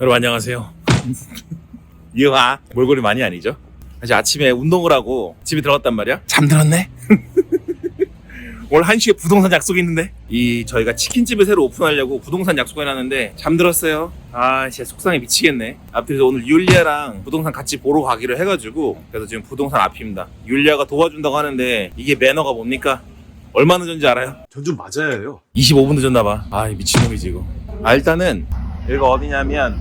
여러분 안녕하세요. 이화 몰골이 많이 아니죠? 사실 아침에 운동을 하고 집에 들어갔단 말이야. 잠들었네. 오늘 1시에 부동산 약속이 있는데 이 저희가 치킨집을 새로 오픈하려고 부동산 약속해놨는데 잠들었어요. 아 진짜 속상해 미치겠네. 그래서 오늘 율리아랑 부동산 같이 보러 가기로 해가지고 그래서 지금 부동산 앞입니다. 율리아가 도와준다고 하는데 이게 매너가 뭡니까? 얼마 늦은지 알아요? 전 좀 맞아야 해요. 25분 늦었나봐. 아, 이 미친놈이지, 이거. 아, 일단은, 여기가 어디냐면,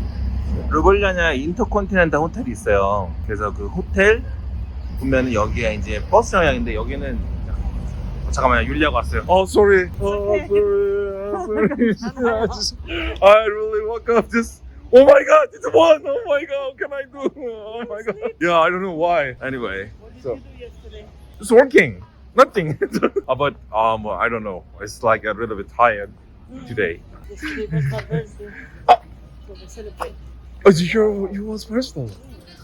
르볼리아냐 인터컨티넨탈 호텔이 있어요. 그래서 그 호텔, 보면 여기가 이제 버스 영향인데, 여기는, 어, 잠깐만요, 율리아가 왔어요. Oh, sorry. Oh, sorry. Oh, sorry. I, just, I really woke up just. Oh my god, it's one! Oh my god, what can I do? Oh my god. Yeah, I don't know why. Anyway. So, it's working. Nothing. uh, but um, I don't know. It's like a little bit tired today. Yesterday was my birthday. Oh. So we celebrate. Oh, your you was personal.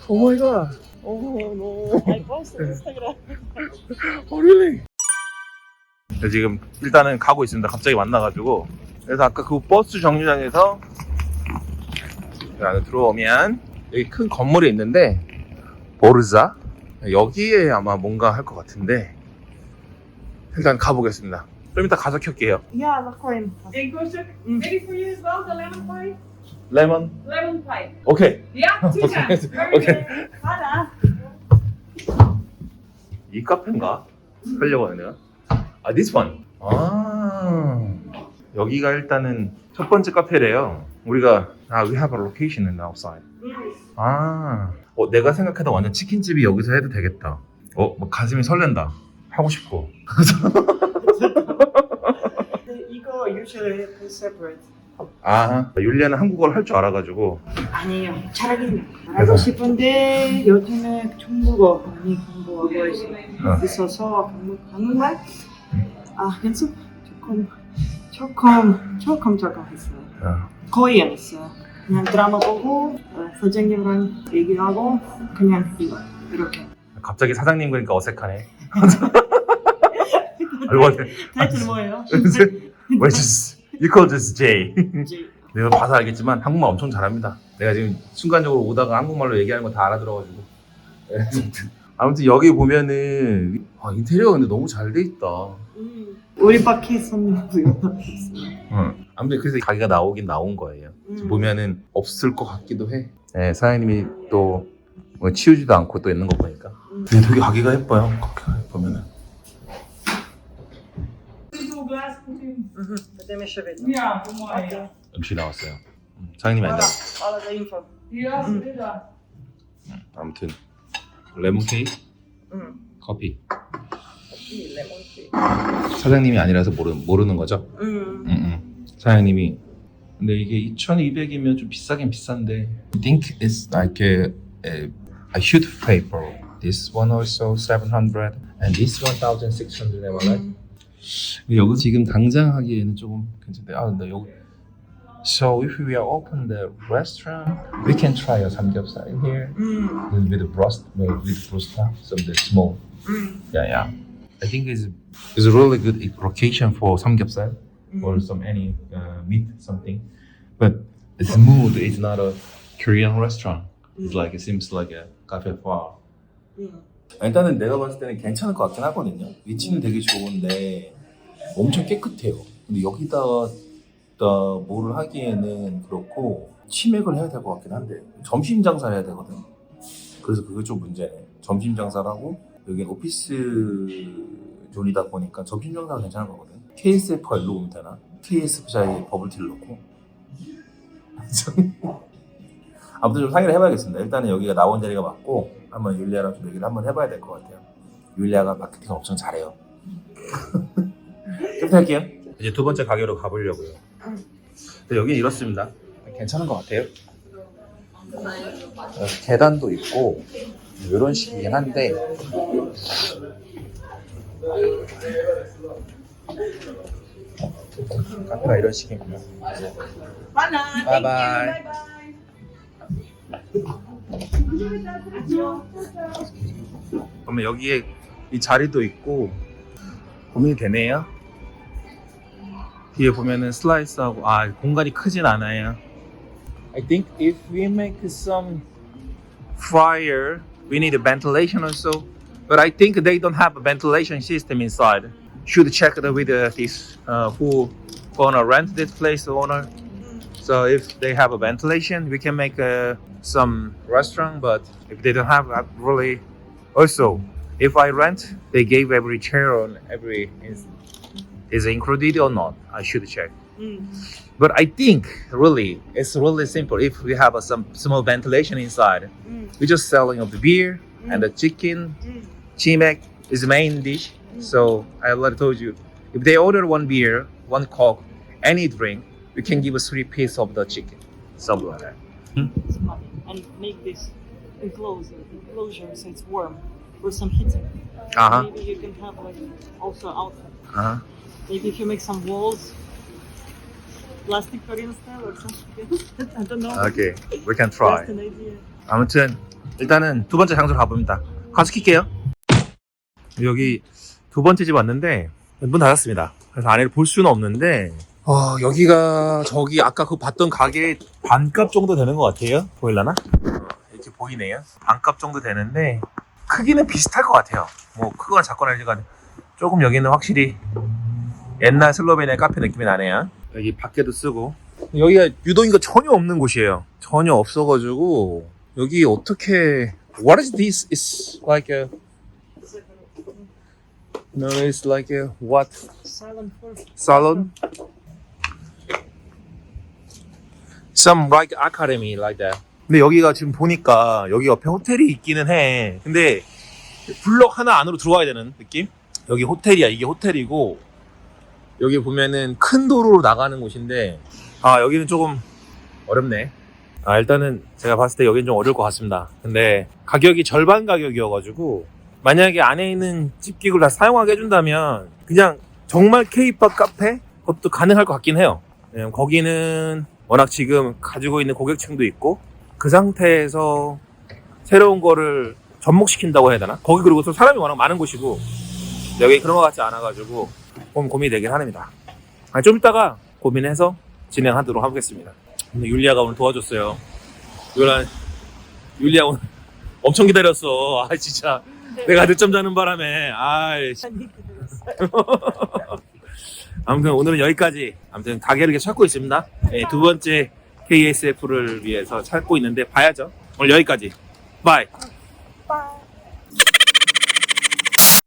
Oh my god. Oh no. I posted Instagram. Oh really? 네, 지금 일단은 가고 있습니다. 갑자기 만나가지고. 그래서 아까 그 버스 정류장에서 여기 안에 들어오면 여기 큰 건물이 있는데 보르자 여기에 아마 뭔가 할 것 같은데 일단 가보겠습니다. 좀 이따 가서 켤게요. Yeah, the coin. Ik was ook ready for you as well, the lemon pie? 레몬. Lemon pie. 오케이. Yeah, two times. Very Okay. good. Tada. 이 카페인가? 하려고 하는 내가. 아, this one. 아, 여기가 일단은 첫 번째 카페래요. 우리가 아, we have a location in outside. 아, 어, 내가 생각해도 완전 치킨집이 여기서 해도 되겠다. 어, 뭐 가슴이 설렌다. 하고 싶고. 이거 usually separate. 아, 율리아는 한국어를 할 줄 알아가지고. 아니에요. 잘하긴 알고 싶은데 요즘에 중국어 많이 공부하고 있어. 어. 있어서 한국, 한국말 아 연습 조금 조금 조금 조금 했어요. 어, 거의 안 했어요. 그냥 드라마 보고 어, 선생님이랑 얘기하고 그냥 이거 이렇게. 갑자기 사장님 그러니까 어색하네. 때. 타이틀 뭐예요? Where's this? You call this. 이제 내가 봐서 알겠지만 한국말 엄청 잘합니다. 내가 지금 순간적으로 오다가 한국말로 얘기하는 거 다 알아들어가지고. 네, 아무튼 여기 보면은 아, 인테리어가 근데 너무 잘 돼 있다. 음, 우리 밖에 손님도 응. 아무튼 그래서 가게가 나오긴 나온 거예요. 지금 음. 보면은 없을 것 같기도 해. 네, 사장님이 또뭐 치우지도 않고 또 있는 거 보니까. 음. 근데 되게 가게가 예뻐요. 가게 보면은. Moet u? 그다음에 쉐베트. Ja, mooi. Ja, 음식 나왔어요. 음, 사장님이 안다. Alle de info. ja inderdaad. 아무튼 레몬 케이크, 음. 커피. 이 레몬 티. 사장님이 아니라서 모르, 모르는 거죠? 음. 응, 응. 사장님이 근데 이게 2,200이면 좀 비싸긴 비싼데 I think it's like a, a, a huge paper This one also 700 and this 1,600 am I right? 음. 근데 여기 지금 당장 하기에는 조금 괜찮대 아 근데 여기 So if we are open the restaurant we can try a 삼겹살 in here 음. with the brost with brosta some the small 음. yeah yeah I think it's, it's a really good location for 삼겹살 음. or some any uh, meat something but its mood is not a Korean restaurant it's like it seems like a cafe bar 음. 일단은 내가 봤을 때는 괜찮을 것 같긴 하거든요. 위치는 되게 좋은데 엄청 깨끗해요. 근데 여기다가 다 뭐를 하기에는 그렇고 치맥을 해야 될 것 같긴 한데 점심 장사를 해야 되거든 그래서 그게 좀 문제네. 점심 장사를 하고 여기 오피스 존이다 보니까 점심 장사가 괜찮은 거거든 KSF가 일로 오면 되나? KSF 자리에 버블티를 넣고. 아무튼 좀 상의를 해봐야겠습니다. 일단은 여기가 나온 자리가 맞고 한번 율리아랑 좀 얘기를 한번 해봐야 될 것 같아요. 율리아가 마케팅을 엄청 잘해요. 좀 할게요. 이제 두 번째 가게로 가보려고요. 근데 여기는 이렇습니다. 괜찮은 것 같아요. 어, 계단도 있고 이런 식이긴 한데. 카페가 이런 식입니다. Bye. 그러면 여기에 이 자리도 있고 고민이 되네요. 뒤에 보면은 슬라이스하고 아 공간이 크진 않아요. I think if we make some fire, we need a ventilation also. But I think they don't have a ventilation system inside. Should check it with uh, this uh, who gonna rent this place the owner. So if they have a ventilation, we can make uh, some restaurant. But if they don't have that, really, also if I rent, they gave every chair on every is, is included or not. I should check. Mm. But I think really it's really simple. If we have a, some small ventilation inside, Mm. we're just selling of the beer and the chicken. Mm. Chimek is the main dish. So I already told you, if they order one beer, one coke, any drink, we can give a three piece of the chicken. Something like that. And make this enclosure, enclosure so it's warm with some heating. Uh huh. Maybe you can have like also outside. Uh huh. Maybe if you make some walls, plastic Korean style or something. I don't know. Okay, we can try. Just an idea. 아무튼 일단은 두 번째 장소로 가봅니다. 가서 킬게요. 여기 두 번째 집 왔는데 문 닫았습니다. 그래서 안에를 볼 수는 없는데 어, 여기가 저기 아까 그 봤던 가게 반값 정도 되는 것 같아요. 보일라나? 어, 이렇게 보이네요. 반값 정도 되는데 크기는 비슷할 것 같아요. 뭐 크거나 작거나 일가 조금 여기는 확실히 옛날 슬로베니아 카페 느낌이 나네요. 여기 밖에도 쓰고 여기가 유동인가 전혀 없는 곳이에요. 전혀 없어가지고 여기 어떻게 What is this? It's like a No, it's like a what first. salon? Some like academy like that. 근데 여기가 지금 보니까 여기 옆에 호텔이 있기는 해. 근데 블럭 하나 안으로 들어와야 되는 느낌? 여기 호텔이야. 이게 호텔이고 여기 보면은 큰 도로로 나가는 곳인데 아 여기는 조금 어렵네. 아 일단은 제가 봤을 때 여기는 좀 어려울 것 같습니다. 근데 가격이 절반 가격이어가지고 만약에 안에 있는 집기구를 다 사용하게 해준다면 그냥 정말 케이팝 카페 그것도 가능할 것 같긴 해요. 거기는 워낙 지금 가지고 있는 고객층도 있고 그 상태에서 새로운 거를 접목시킨다고 해야 되나? 거기 그리고 또 사람이 워낙 많은 곳이고 여기 그런 것 같지 않아가지고 좀 고민이 되긴 합니다. 아니, 좀 이따가 고민해서 진행하도록 하겠습니다. 근데 율리아가 오늘 도와줬어요. 율리아, 율리아 오늘 엄청 기다렸어. 아 진짜 내가 늦잠 자는 바람에 아이 씨. 아무튼 오늘은 여기까지. 아무튼 가게를 이렇게 찾고 있습니다. 네, 두 번째 KSF를 위해서 찾고 있는데 봐야죠. 오늘 여기까지. 바이.